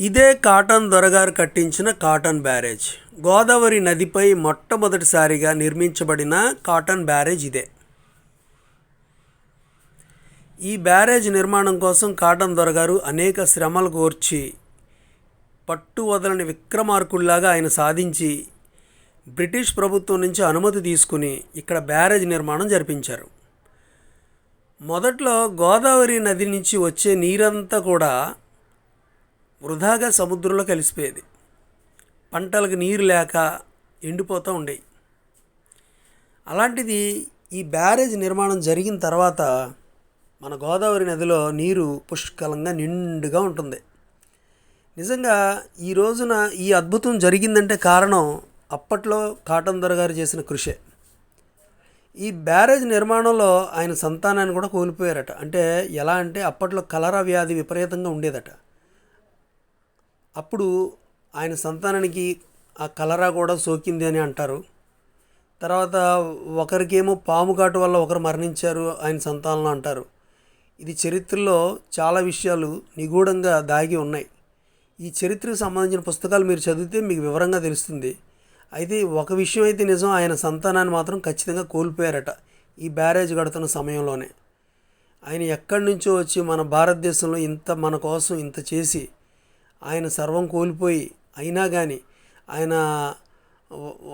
ఇదే కాటన్ దొరగారు కట్టించిన కాటన్ బ్యారేజ్. గోదావరి నదిపై మొట్టమొదటిసారిగా నిర్మించబడిన కాటన్ బ్యారేజ్ ఇదే. ఈ బ్యారేజ్ నిర్మాణం కోసం కాటన్ దొరగారు అనేక శ్రమలు కోర్చి పట్టు వదలని విక్రమార్కుల్లాగా ఆయన సాధించి బ్రిటిష్ ప్రభుత్వం నుంచి అనుమతి తీసుకుని ఇక్కడ బ్యారేజ్ నిర్మాణం జరిపించారు. మొదట్లో గోదావరి నది నుంచి వచ్చే నీరంతా కూడా వృధాగా సముద్రంలో కలిసిపోయేది. పంటలకు నీరు లేక ఎండిపోతూ ఉండేవి అలాంటిది ఈ బ్యారేజ్ నిర్మాణం జరిగిన తర్వాత మన గోదావరి నదిలో నీరు పుష్కలంగా నిండుగా ఉంటుంది. నిజంగా ఈ రోజున ఈ అద్భుతం జరిగిందంటే కారణం అప్పట్లో కాటన్ దొర గారు చేసిన కృషే. ఈ బ్యారేజ్ నిర్మాణంలో ఆయన సంతానాన్ని కూడా కోల్పోయారట. అంటే ఎలా అంటే అప్పట్లో కలరా వ్యాధి విపరీతంగా ఉండేదట. అప్పుడు ఆయన సంతానానికి ఆ కలరా కూడా సోకింది అని అంటారు. తర్వాత ఒకరికేమో పాము కాటు వల్ల ఒకరు మరణించారు ఆయన సంతానంలో అంటారు. ఇది చరిత్రలో చాలా విషయాలు నిగూఢంగా దాగి ఉన్నాయి. ఈ చరిత్రకు సంబంధించిన పుస్తకాలు మీరు చదివితే మీకు వివరంగా తెలుస్తుంది. అయితే ఒక విషయం అయితే నిజం ఆయన సంతానాన్ని మాత్రం ఖచ్చితంగా కోల్పోయారట ఈ బ్యారేజ్ కడుతున్న సమయంలోనే. ఆయన ఎక్కడి నుంచో వచ్చి మన భారతదేశంలో ఇంత మన కోసం ఇంత చేసి ఆయన సర్వం కోల్పోయి అయినా కానీ ఆయన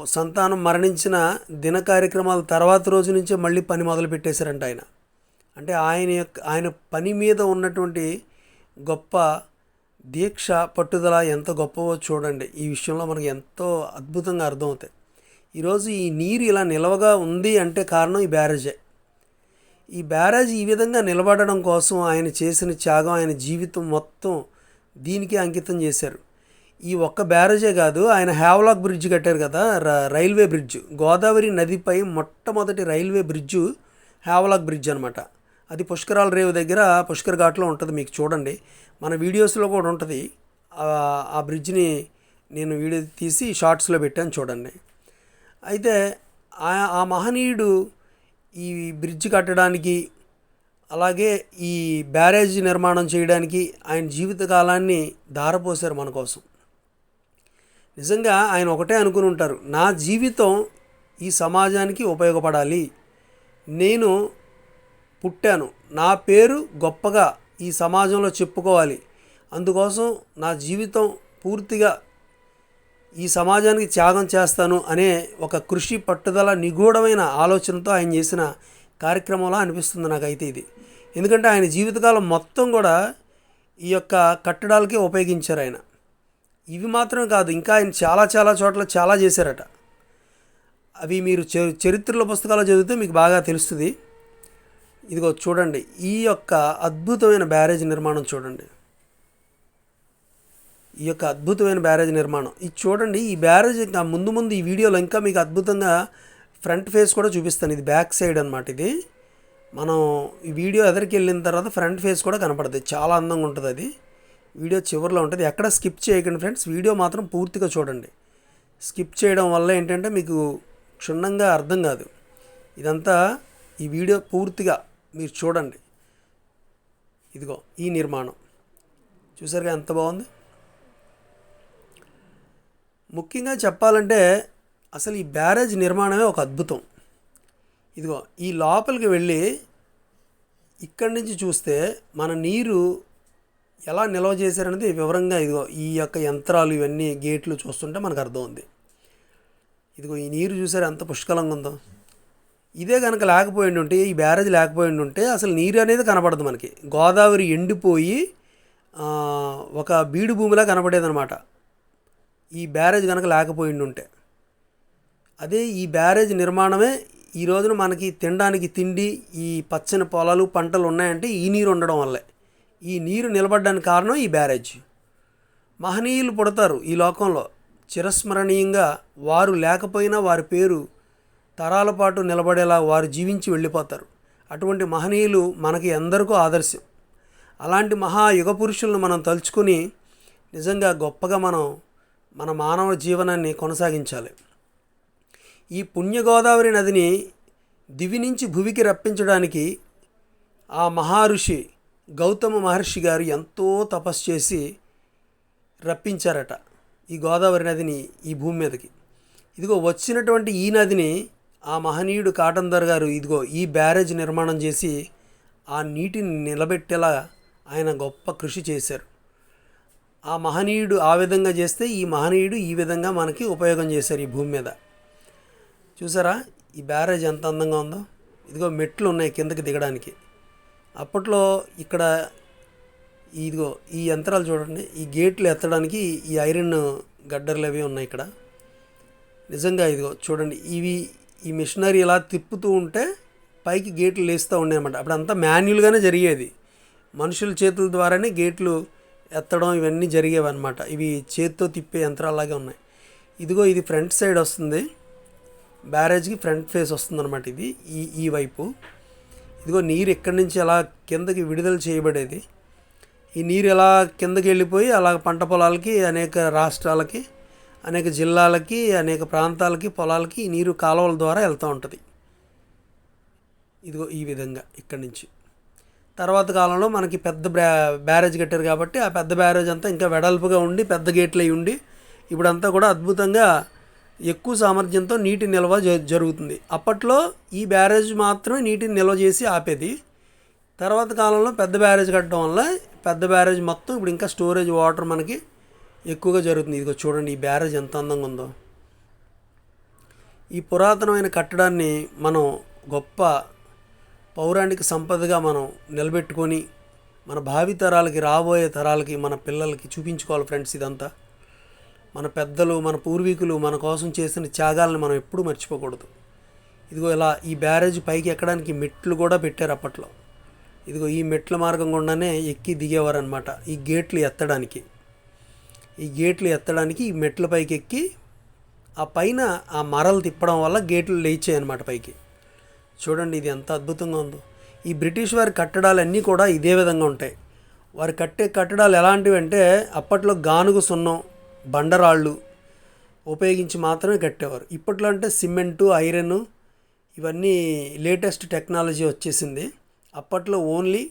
సంతానం మరణించిన దిన కార్యక్రమాల తర్వాత రోజు నుంచే మళ్ళీ పని మొదలు పెట్టేశారంట ఆయన. అంటే ఆయన యొక్క ఆయన పని మీద ఉన్నటువంటి గొప్ప దీక్ష పట్టుదల ఎంత గొప్పవో చూడండి. ఈ విషయంలో మనకు ఎంతో అద్భుతంగా అర్థమవుతాయి. ఈరోజు ఈ నీరు ఇలా నిలవగా ఉంది అంటే కారణం ఈ బ్యారేజే. ఈ బ్యారేజ్ ఈ విధంగా నిలబడడం కోసం ఆయన చేసిన త్యాగం ఆయన జీవితం మొత్తం దీనికి అంకితం చేశారు. ఈ ఒక్క బ్యారేజే కాదు ఆయన హ్యావ్లాక్ బ్రిడ్జ్ కట్టారు కదా రైల్వే బ్రిడ్జ్ గోదావరి నదిపై మొట్టమొదటి రైల్వే బ్రిడ్జు హ్యావ్లాక్ బ్రిడ్జ్ అనమాట అది పుష్కరాల రేవు దగ్గర పుష్కర్ ఘాట్లో ఉంటుంది మీకు చూడండి. మన వీడియోస్లో కూడా ఉంటుంది. ఆ- బ్రిడ్జ్ని నేను వీడియో తీసి షార్ట్స్లో పెట్టాను చూడండి. అయితే ఆ ఆ మహనీయుడు ఈ బ్రిడ్జ్ కట్టడానికి అలాగే ఈ బ్యారేజ్ నిర్మాణం చేయడానికి ఆయన జీవితకాలాన్ని ధారపోశారు మన కోసం. నిజంగా ఆయన ఒకటే అనుకుని ఉంటారు నా జీవితం ఈ సమాజానికి ఉపయోగపడాలి. నేను పుట్టాను నా పేరు గొప్పగా ఈ సమాజంలో చెప్పుకోవాలి. అందుకోసం నా జీవితం పూర్తిగా ఈ సమాజానికి త్యాగం చేస్తాను అనే ఒక కృషి పట్టుదల నిగూఢమైన ఆలోచనతో ఆయన చేసిన కార్యక్రమంలా అనిపిస్తుంది నాకైతే ఇది. ఎందుకంటే ఆయన జీవితకాలం మొత్తం కూడా ఈ యొక్క కట్టడాలకే ఉపయోగించారు ఆయన. ఇవి మాత్రం కాదు ఇంకా ఆయన చాలా చాలా చోట్ల చాలా చేశారట. అవి మీరు చ- చరిత్రలో పుస్తకాలు చదివితే మీకు బాగా తెలుస్తుంది. ఇదిగో చూడండి ఈ యొక్క అద్భుతమైన బ్యారేజ్ నిర్మాణం చూడండి. ఈ యొక్క అద్భుతమైన బ్యారేజ్ నిర్మాణం. ఇది చూడండి ఈ బ్యారేజ్ ఇంకా ముందు ముందు ఈ వీడియోలో ఇంకా మీకు అద్భుతంగా ఫ్రంట్ ఫేస్ కూడా చూపిస్తాను. ఇది బ్యాక్ సైడ్ అనమాట ఇది. మనం ఈ వీడియో ఎదరికి వెళ్ళిన తర్వాత ఫ్రంట్ ఫేస్ కూడా కనపడుతుంది చాలా అందంగా ఉంటుంది అది. వీడియో చివరిలో ఉంటుంది. ఎక్కడ స్కిప్ చేయకండి ఫ్రెండ్స్. వీడియో మాత్రం పూర్తిగా చూడండి. స్కిప్ చేయడం వల్ల ఏంటంటే మీకు క్షుణ్ణంగా అర్థం కాదు. ఇదంతా ఈ వీడియో పూర్తిగా మీరు చూడండి. ఇదిగో ఈ నిర్మాణం. చూసారుగా ఎంత బాగుంది? ముఖ్యంగా చెప్పాలంటే అసలు ఈ బ్యారేజ్ నిర్మాణమే ఒక అద్భుతం. ఇదిగో ఈ లోపలికి వెళ్ళి ఇక్కడి నుంచి చూస్తే మన నీరు ఎలా నిల్వ చేశారనేది వివరంగా ఇదిగో ఈ యొక్క యంత్రాలు ఇవన్నీ గేట్లు చూస్తుంటే మనకు అర్థం ఉంది ఇదిగో ఈ నీరు చూసారు ఎంత పుష్కలంగా ఉందో. ఇదే కనుక లేకపోయి ఉంటే ఈ బ్యారేజ్ లేకపోయి ఉంటే అసలు నీరు అనేది కనపడదు మనకి. గోదావరి ఎండిపోయి ఒక బీడు భూమిలా కనపడేదనమాట ఈ బ్యారేజ్ కనుక లేకపోయి ఉంటే. అదే ఈ బ్యారేజ్ నిర్మాణమే ఈ రోజున మనకి తినడానికి తిండి ఈ పచ్చని పొలాలు పంటలు ఉన్నాయంటే ఈ నీరు ఉండడం వల్లే. ఈ నీరు నిలబడడానికి కారణం ఈ బ్యారేజ్. మహనీయులు పుడతారు ఈ లోకంలో. చిరస్మరణీయంగా వారు లేకపోయినా వారి పేరు తరాల పాటు నిలబడేలా వారు జీవించి వెళ్ళిపోతారు. అటువంటి మహనీయులు మనకి ఎందరికో ఆదర్శం. అలాంటి మహా యుగ పురుషులను మనం తలుచుకుని నిజంగా గొప్పగా మనం మన మానవ జీవనాన్ని కొనసాగించాలి. ఈ పుణ్యగోదావరి నదిని దివి నుంచి భువికి రప్పించడానికి ఆ మహర్షి గౌతమ మహర్షి గారు ఎంతో తపస్సు చేసి రప్పించారట ఈ గోదావరి నదిని ఈ భూమి మీదకి. ఇదిగో వచ్చినటువంటి ఈ నదిని ఆ మహనీయుడు కాటందర్ గారు ఇదిగో ఈ బ్యారేజ్ నిర్మాణం చేసి ఆ నీటిని నిలబెట్టేలా ఆయన గొప్ప కృషి చేశారు. ఆ మహనీయుడు ఆ విధంగా చేస్తే ఈ మహనీయుడు ఈ విధంగా మనకి ఉపయోగం చేశారు ఈ భూమి మీద. చూసారా? ఈ బ్యారేజ్ ఎంత అందంగా ఉందో? ఇదిగో మెట్లు ఉన్నాయి కిందకి దిగడానికి. అప్పట్లో ఇక్కడ ఇదిగో ఈ యంత్రాలు చూడండి. ఈ గేట్లు ఎత్తడానికి ఈ ఐరన్ గడ్డర్లు అవి ఉన్నాయి ఇక్కడ. నిజంగా ఇదిగో చూడండి. ఇవి ఈ మిషనరీ ఇలా తిప్పుతూ ఉంటే పైకి గేట్లు లేస్తూ ఉండేయన్నమాట అప్పుడు అంతా మాన్యువల్గానే జరిగేది. మనుషుల చేతుల ద్వారానే గేట్లు ఎత్తడం ఇవన్నీ జరిగేవి అనమాట ఇవి చేత్తో తిప్పే యంత్రాలాగే ఉన్నాయి. ఇదిగో ఇది ఫ్రంట్ సైడ్ వస్తుంది. బ్యారేజ్కి ఫ్రంట్ ఫేస్ వస్తుందన్నమాట ఇది ఈ ఈ వైపు. ఇదిగో నీరు ఎక్కడి నుంచి అలా కిందకి విడుదల చేయబడేది. ఈ నీరు ఎలా కిందకి వెళ్ళిపోయి అలా పంట పొలాలకి అనేక రాష్ట్రాలకి అనేక జిల్లాలకి అనేక ప్రాంతాలకి పొలాలకి ఈ నీరు కాలువల ద్వారా వెళ్తూ ఉంటుంది. ఇదిగో ఈ విధంగా ఇక్కడి నుంచి. తర్వాత కాలంలో మనకి పెద్ద బ్యా బ్యారేజ్ కట్టారు కాబట్టి ఆ పెద్ద బ్యారేజ్ అంతా ఇంకా వెడల్పుగా ఉండి పెద్ద గేట్లు అయి ఉండి ఇప్పుడంతా కూడా అద్భుతంగా ఎక్కువ సామర్థ్యంతో నీటి నిల్వ జ- జరుగుతుంది. అప్పట్లో ఈ బ్యారేజ్ మాత్రమే నీటిని నిల్వ చేసి ఆపేది. తర్వాత కాలంలో పెద్ద బ్యారేజ్ కట్టడం వల్ల పెద్ద బ్యారేజ్ మొత్తం ఇప్పుడు ఇంకా స్టోరేజ్ వాటర్ మనకి ఎక్కువగా జరుగుతుంది. ఇదిగో చూడండి ఈ బ్యారేజ్ ఎంత అందంగా ఉందో. ఈ పురాతనమైన కట్టడాన్ని మనం గొప్ప పౌరాణిక సంపదగా మనం నిలబెట్టుకొని మన భావి తరాలకి రాబోయే తరాలకి మన పిల్లలకి చూపించుకోవాలి ఫ్రెండ్స్ ఇదంతా. మన పెద్దలు మన పూర్వీకులు మన కోసం చేసిన త్యాగాలను మనం ఎప్పుడూ మర్చిపోకూడదు. ఇదిగో ఇలా ఈ బ్యారేజ్ పైకి ఎక్కడానికి మెట్లు కూడా పెట్టారు అప్పట్లో. ఇదిగో ఈ మెట్ల మార్గం గుండానే ఎక్కి దిగేవారనమాట ఈ గేట్లు ఎత్తడానికి. ఈ గేట్లు ఎత్తడానికి ఈ మెట్ల పైకి ఎక్కి ఆ పైన ఆ మరలు తిప్పడం వల్ల గేట్లు లేచాయి అనమాట పైకి. చూడండి ఇది ఎంత అద్భుతంగా ఉందో. ఈ బ్రిటిష్ వారి కట్టడాలన్నీ కూడా ఇదే విధంగా ఉంటాయి. వారు కట్టే కట్టడాలు ఎలాంటివి అంటే అప్పట్లో గానుగు సున్నం బండరాళ్ళు ఉపయోగించి మాత్రమే కట్టేవారు. ఇప్పట్లో అంటే సిమెంటు ఐరన్ ఇవన్నీ లేటెస్ట్ టెక్నాలజీ వచ్చేసింది. అప్పట్లో ఓన్లీ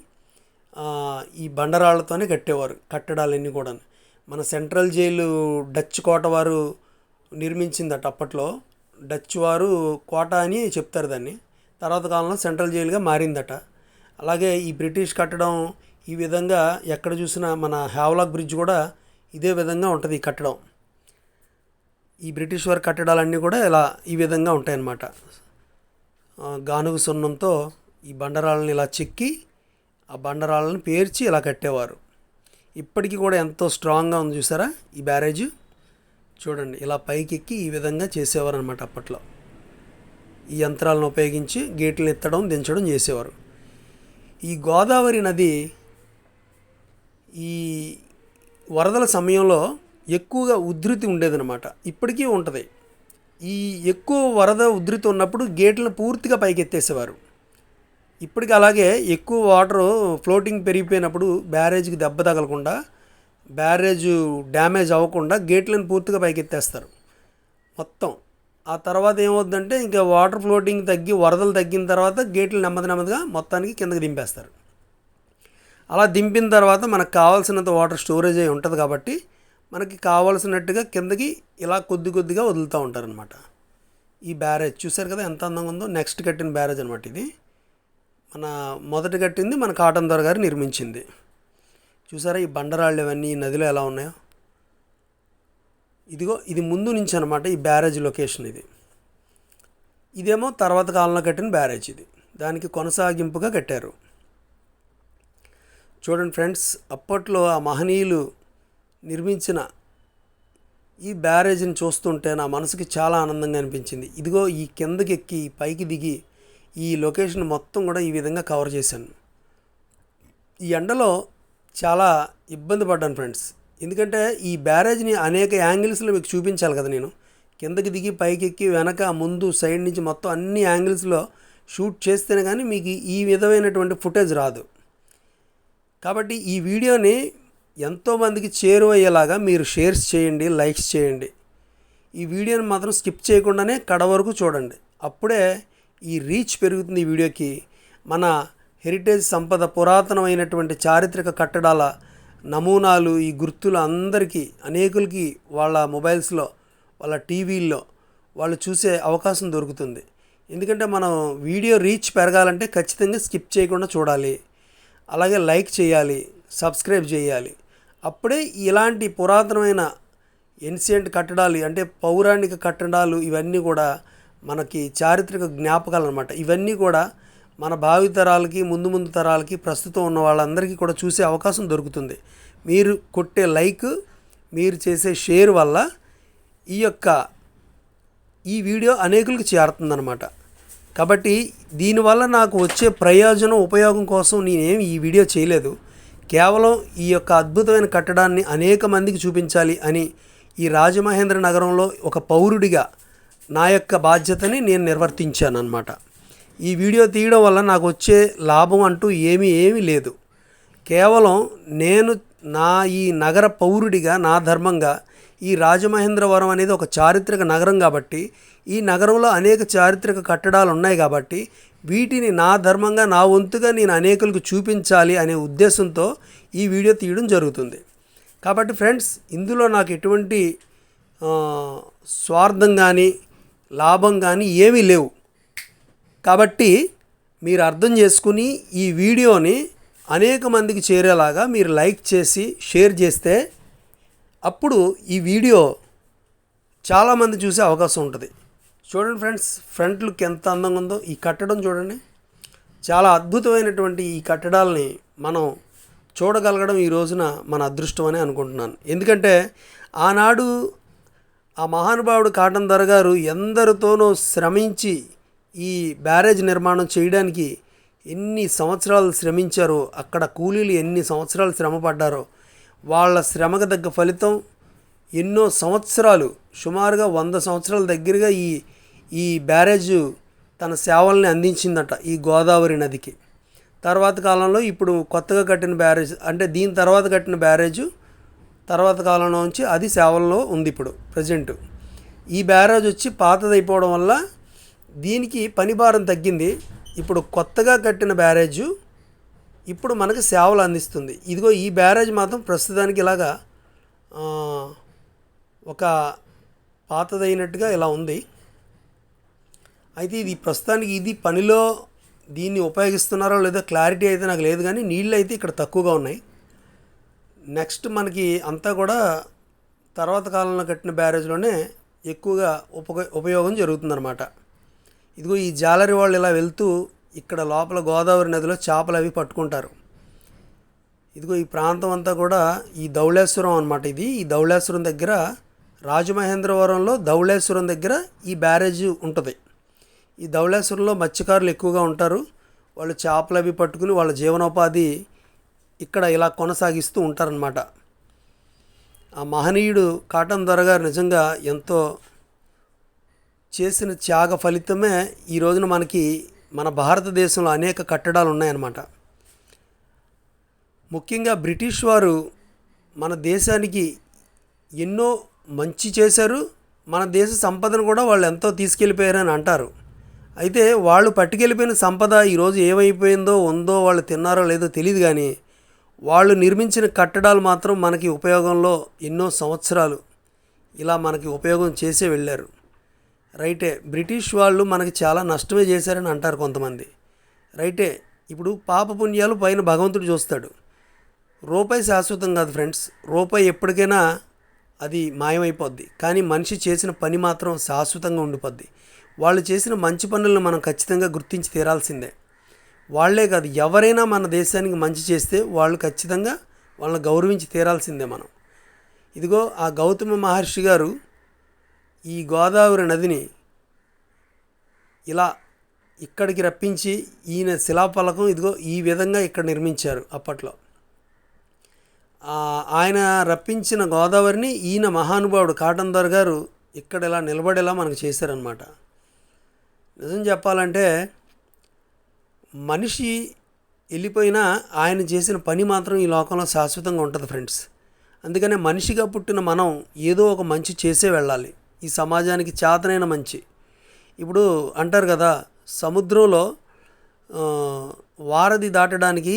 ఈ బండరాళ్ళతోనే కట్టేవారు కట్టడాలన్నీ కూడా మన సెంట్రల్ జైలు డచ్ కోట వారు నిర్మించిందట అప్పట్లో. డచ్ వారు కోట అని చెప్తారు దాన్ని. తర్వాత కాలంలో సెంట్రల్ జైలుగా మారిందట. అలాగే ఈ బ్రిటిష్ కట్టడం ఈ విధంగా ఎక్కడ చూసినా మన హ్యావ్లాక్ బ్రిడ్జ్ కూడా ఇదే విధంగా ఉంటుంది ఈ కట్టడం. ఈ బ్రిటిష్ వారి కట్టడాలన్నీ కూడా ఇలా ఈ విధంగా ఉంటాయన్నమాట. గానుగు సున్నంతో ఈ బండరాళ్ళని ఇలా చెక్కి ఆ బండరాళ్ళని పేర్చి ఇలా కట్టేవారు. ఇప్పటికీ కూడా ఎంతో స్ట్రాంగ్గా ఉంది చూసారా ఈ బ్యారేజ్? చూడండి ఇలా పైకి ఎక్కి ఈ విధంగా చేసేవారు అనమాట అప్పట్లో. ఈ యంత్రాలను ఉపయోగించి గేట్లు ఎత్తడం దించడం చేసేవారు. ఈ గోదావరి నది ఈ వరదల సమయంలో ఎక్కువగా ఉధృతి ఉండేదన్నమాట. ఇప్పటికీ ఉంటుంది. ఈ ఎక్కువ వరద ఉధృతి ఉన్నప్పుడు గేట్లను పూర్తిగా పైకెత్తేసేవారు. ఇప్పటికి అలాగే ఎక్కువ వాటర్ ఫ్లోటింగ్ పెరిగిపోయినప్పుడు బ్యారేజ్కి దెబ్బ తగలకుండా బ్యారేజ్ డ్యామేజ్ అవ్వకుండా గేట్లను పూర్తిగా పైకెత్తేస్తారు. మొత్తం. ఆ తర్వాత ఏమవుతుందంటే ఇంకా వాటర్ ఫ్లోటింగ్ తగ్గి వరదలు తగ్గిన తర్వాత గేట్లు నెమ్మది నెమ్మదిగా మొత్తానికి కిందకి దింపేస్తారు. అలా దింపిన తర్వాత మనకు కావాల్సినంత వాటర్ స్టోరేజ్ అయి ఉంటుంది కాబట్టి మనకి కావాల్సినట్టుగా కిందకి ఇలా కొద్ది కొద్దిగా వదులుతూ ఉంటారనమాట ఈ బ్యారేజ్ చూసారు కదా ఎంత అందంగా ఉందో? నెక్స్ట్ కట్టిన బ్యారేజ్ అనమాట ఇది. మన మొదట కట్టింది మన కాటన్ దొర గారు నిర్మించింది. చూసారా ఈ బండరాళ్ళు ఇవన్నీ ఈ నదిలో ఎలా ఉన్నాయో? ఇదిగో ఇది ముందు నుంచి అనమాట ఈ బ్యారేజ్ లొకేషన్ ఇది. ఇదేమో తర్వాత కాలంలో కట్టిన బ్యారేజ్ ఇది. దానికి కొనసాగింపుగా కట్టారు. చూడండి ఫ్రెండ్స్ అప్పట్లో ఆ మహనీయులు నిర్మించిన ఈ బ్యారేజ్ని చూస్తుంటే నా మనసుకి చాలా ఆనందంగా అనిపించింది. ఇదిగో ఈ కిందకి ఎక్కి పైకి దిగి ఈ లొకేషన్ మొత్తం కూడా ఈ విధంగా కవర్ చేశాను. ఈ ఎండలో చాలా ఇబ్బంది పడ్డాను ఫ్రెండ్స్. ఎందుకంటే ఈ బ్యారేజ్ని అనేక యాంగిల్స్లో మీకు చూపించాలి కదా నేను. కిందకి దిగి పైకి ఎక్కి వెనక ముందు సైడ్ నుంచి మొత్తం అన్ని యాంగిల్స్లో షూట్ చేస్తేనే కానీ మీకు ఈ విధమైనటువంటి ఫుటేజ్ రాదు. కాబట్టి ఈ వీడియోని ఎంతోమందికి చేరువయ్యేలాగా మీరు షేర్స్ చేయండి లైక్స్ చేయండి. ఈ వీడియోని మాత్రం స్కిప్ చేయకుండానే కడ వరకు చూడండి. అప్పుడే ఈ రీచ్ పెరుగుతుంది ఈ వీడియోకి. మన హెరిటేజ్ సంపద పురాతనమైనటువంటి చారిత్రక కట్టడాల నమూనాలు ఈ గుర్తులు అందరికీ అనేకులకి వాళ్ళ మొబైల్స్లో వాళ్ళ టీవీల్లో వాళ్ళు చూసే అవకాశం దొరుకుతుంది. ఎందుకంటే మనం వీడియో రీచ్ పెరగాలంటే ఖచ్చితంగా స్కిప్ చేయకుండా చూడాలి. అలాగే లైక్ చేయాలి సబ్స్క్రైబ్ చేయాలి. అప్పుడే ఇలాంటి పురాతనమైన ఎన్సియంట్ కట్టడాలు అంటే పౌరాణిక కట్టడాలు ఇవన్నీ కూడా మనకి చారిత్రక జ్ఞాపకాలు అనమాట ఇవన్నీ కూడా మన భావితరాలకి ముందు ముందు తరాలకి ప్రస్తుతం ఉన్న వాళ్ళందరికీ కూడా చూసే అవకాశం దొరుకుతుంది. మీరు కొట్టే లైక్ మీరు చేసే షేర్ వల్ల ఈ యొక్క ఈ వీడియో అనేకులకు చేరుతుందన్నమాట. కాబట్టి దీనివల్ల నాకు వచ్చే ప్రయోజనం ఉపయోగం కోసం నేనేం ఈ వీడియో చేయలేదు. కేవలం ఈ యొక్క అద్భుతమైన కట్టడాన్ని అనేక మందికి చూపించాలి అని ఈ రాజమహేంద్ర నగరంలో ఒక పౌరుడిగా నా యొక్క బాధ్యతని నేను నిర్వర్తించాను అనమాట ఈ వీడియో తీయడం వల్ల నాకు వచ్చే లాభం అంటూ ఏమీ ఏమీ లేదు. కేవలం నేను నా ఈ నగర పౌరుడిగా నా ధర్మంగా ఈ రాజమహేంద్రవరం అనేది ఒక చారిత్రక నగరం కాబట్టి ఈ నగరంలో అనేక చారిత్రక కట్టడాలు ఉన్నాయి కాబట్టి వీటిని నా ధర్మంగా నా వంతుగా నేను అనేకులకు చూపించాలి అనే ఉద్దేశంతో ఈ వీడియో తీయడం జరుగుతుంది. కాబట్టి ఫ్రెండ్స్ ఇందులో నాకు ఎటువంటి స్వార్థం కానీ లాభం కానీ ఏమీ లేవు. కాబట్టి మీరు అర్థం చేసుకుని ఈ వీడియోని అనేక మందికి చేరేలాగా మీరు లైక్ చేసి షేర్ చేస్తే అప్పుడు ఈ వీడియో చాలామంది చూసే అవకాశం ఉంటుంది. చూడండి ఫ్రెండ్స్ ఫ్రంట్ లుక్ ఎంత అందంగా ఉందో ఈ కట్టడం చూడండి. చాలా అద్భుతమైనటువంటి ఈ కట్టడాలని మనం చూడగలగడం ఈ రోజున మన అదృష్టం అని అనుకుంటున్నాను. ఎందుకంటే ఆనాడు ఆ మహానుభావుడు కాటన్ ధర గారు ఎందరితోనో శ్రమించి ఈ బ్యారేజ్ నిర్మాణం చేయడానికి ఎన్ని సంవత్సరాలు శ్రమించారో అక్కడ కూలీలు ఎన్ని సంవత్సరాలు శ్రమ పడ్డారో వాళ్ళ శ్రమకు తగ్గ ఫలితం ఎన్నో సంవత్సరాలు సుమారుగా వంద సంవత్సరాల దగ్గరగా ఈ ఈ బ్యారేజ్ తన సేవల్ని అందించిందట ఈ గోదావరి నదికి. తర్వాత కాలంలో ఇప్పుడు కొత్తగా కట్టిన బ్యారేజ్ అంటే దీని తర్వాత కట్టిన బ్యారేజ్ తర్వాత కాలంలో నుంచి అది సేవల్లో ఉంది ఇప్పుడు ప్రజెంట్. ఈ బ్యారేజ్ వచ్చి పాతదైపోవడం వల్ల దీనికి పని భారం తగ్గింది. ఇప్పుడు కొత్తగా కట్టిన బ్యారేజ్ ఇప్పుడు మనకి సేవలు అందిస్తుంది. ఇదిగో ఈ బ్యారేజ్ మాత్రం ప్రస్తుతానికి ఇలాగా ఒక పాతదైనట్టుగా ఇలా ఉంది. అయితే ఇది ప్రస్తుతానికి ఇది పనిలో దీన్ని ఉపయోగిస్తున్నారో లేదో క్లారిటీ అయితే నాకు లేదు కానీ నీళ్ళు అయితే ఇక్కడ తక్కువగా ఉన్నాయి. నెక్స్ట్ మనకి అంతా కూడా తర్వాత కాలంలో కట్టిన బ్యారేజ్లోనే ఎక్కువగా ఉప ఉపయోగం జరుగుతుందన్నమాట. ఇదిగో ఈ జాలరీ వాళ్ళు ఇలా వెళ్తూ ఇక్కడ లోపల గోదావరి నదిలో చేపలు అవి పట్టుకుంటారు. ఇదిగో ఈ ప్రాంతం అంతా కూడా ఈ ధౌళేశ్వరం అనమాట ఇది. ఈ ధౌళేశ్వరం దగ్గర రాజమహేంద్రవరంలో ధౌళేశ్వరం దగ్గర ఈ బ్యారేజ్ ఉంటుంది. ఈ ధౌళేశ్వరంలో మత్స్యకారులు ఎక్కువగా ఉంటారు. వాళ్ళు చేపలు అవి పట్టుకుని వాళ్ళ జీవనోపాధి ఇక్కడ ఇలా కొనసాగిస్తూ ఉంటారనమాట ఆ మహనీయుడు కాటన్ దొరగారు నిజంగా ఎంతో చేసిన త్యాగ ఫలితమే ఈ రోజున మనకి మన భారతదేశంలో అనేక కట్టడాలు ఉన్నాయన్నమాట ముఖ్యంగా బ్రిటిష్ వారు మన దేశానికి ఎన్నో మంచి చేశారు మన దేశ సంపదను కూడా వాళ్ళు ఎంతో తీసుకెళ్ళిపోయారని అంటారు. అయితే వాళ్ళు పట్టుకెళ్ళిపోయిన సంపద ఈరోజు ఏమైపోయిందో ఉందో వాళ్ళు తిన్నారో లేదో తెలియదు కానీ వాళ్ళు నిర్మించిన కట్టడాలు మాత్రం మనకి ఉపయోగంలో ఎన్నో సంవత్సరాలు ఇలా మనకి ఉపయోగం చేసే వెళ్ళారు. రైటే బ్రిటిష్ వాళ్ళు మనకి చాలా నష్టమే చేశారని అంటారు కొంతమంది. రైటే ఇప్పుడు పాప పుణ్యాలు పైన భగవంతుడు చూస్తాడు. రూపాయి శాశ్వతం కాదు ఫ్రెండ్స్ రూపాయి ఎప్పటికైనా అది మాయమైపోద్ది. కానీ మనిషి చేసిన పని మాత్రం శాశ్వతంగా ఉండిపోద్ది. వాళ్ళు చేసిన మంచి పనులను మనం ఖచ్చితంగా గుర్తించి తీరాల్సిందే. వాళ్ళే కాదు ఎవరైనా మన దేశానికి మంచి చేస్తే వాళ్ళు ఖచ్చితంగా వాళ్ళని గౌరవించి తీరాల్సిందే మనం. ఇదిగో ఆ గౌతమ మహర్షి గారు ఈ గోదావరి నదిని ఇలా ఇక్కడికి రప్పించి ఈయన శిలాఫలకం ఇదిగో ఈ విధంగా ఇక్కడ నిర్మించారు అప్పట్లో. ఆయన రప్పించిన గోదావరిని ఈయన మహానుభావుడు కాటందర్ గారు ఇక్కడ ఇలా నిలబడేలా మనకు చేశారనమాట నిజం చెప్పాలంటే మనిషి వెళ్ళిపోయినా ఆయన చేసిన పని మాత్రం ఈ లోకంలో శాశ్వతంగా ఉంటుంది ఫ్రెండ్స్. అందుకనే మనిషిగా పుట్టిన మనం ఏదో ఒక మంచి చేసే వెళ్ళాలి. ఈ సమాజానికి చేతనైన మంచి. ఇప్పుడు అంటారు కదా సముద్రంలో వారధి దాటడానికి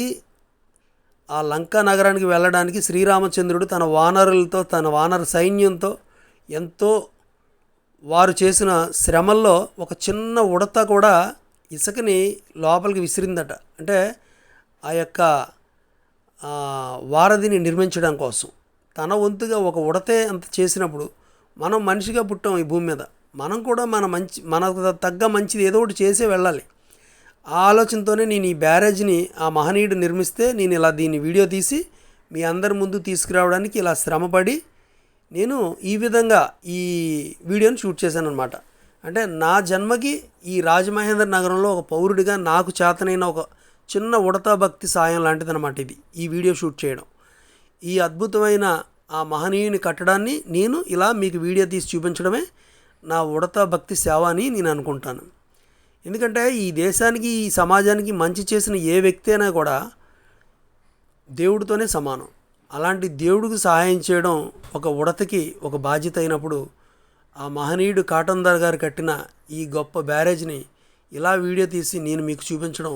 ఆ లంకా నగరానికి వెళ్ళడానికి శ్రీరామచంద్రుడు తన వానరులతో తన వానర సైన్యంతో ఎంతో వారు చేసిన శ్రమల్లో ఒక చిన్న ఉడత కూడా ఇసుకని లోపలికి విసిరిందట. అంటే ఆ యొక్క వారధిని నిర్మించడం కోసం. తన వంతుగా ఒక ఉడతే అంత చేసినప్పుడు మనం మనిషిగా పుట్టాం ఈ భూమి మీద. మనం కూడా మన మంచి మనకు తగ్గ మంచిది ఏదో ఒకటి చేసే వెళ్ళాలి. ఆ ఆలోచనతోనే నేను ఈ బ్యారేజ్ని ఆ మహనీయుడు నిర్మిస్తే నేను ఇలా దీన్ని వీడియో తీసి మీ అందరి ముందు తీసుకురావడానికి ఇలా శ్రమపడి నేను ఈ విధంగా ఈ వీడియోని షూట్ చేశాను అనమాట అంటే నా జన్మకి ఈ రాజమహేంద్ర నగరంలో ఒక పౌరుడిగా నాకు చేతనైన ఒక చిన్న ఉడతా భక్తి సాయం లాంటిదన్నమాట ఇది ఈ వీడియో షూట్ చేయడం. ఈ అద్భుతమైన ఆ మహనీయుని కట్టడాన్ని నేను ఇలా మీకు వీడియో తీసి చూపించడమే నా ఉడత భక్తి సేవ అని నేను అనుకుంటాను. ఎందుకంటే ఈ దేశానికి ఈ సమాజానికి మంచి చేసిన ఏ వ్యక్తి అయినా కూడా దేవుడితోనే సమానం. అలాంటి దేవుడికి సహాయం చేయడం ఒక ఉడతకి ఒక బాధ్యత అయినప్పుడు ఆ మహనీయుడు కాటందార్ గారు కట్టిన ఈ గొప్ప బ్యారేజ్ని ఇలా వీడియో తీసి నేను మీకు చూపించడం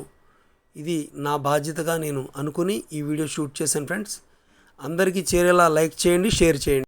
ఇది నా బాధ్యతగా నేను అనుకుని ఈ వీడియో షూట్ చేశాను ఫ్రెండ్స్. అందరికీ చేరేలా లైక్ చేయండి షేర్ చేయండి.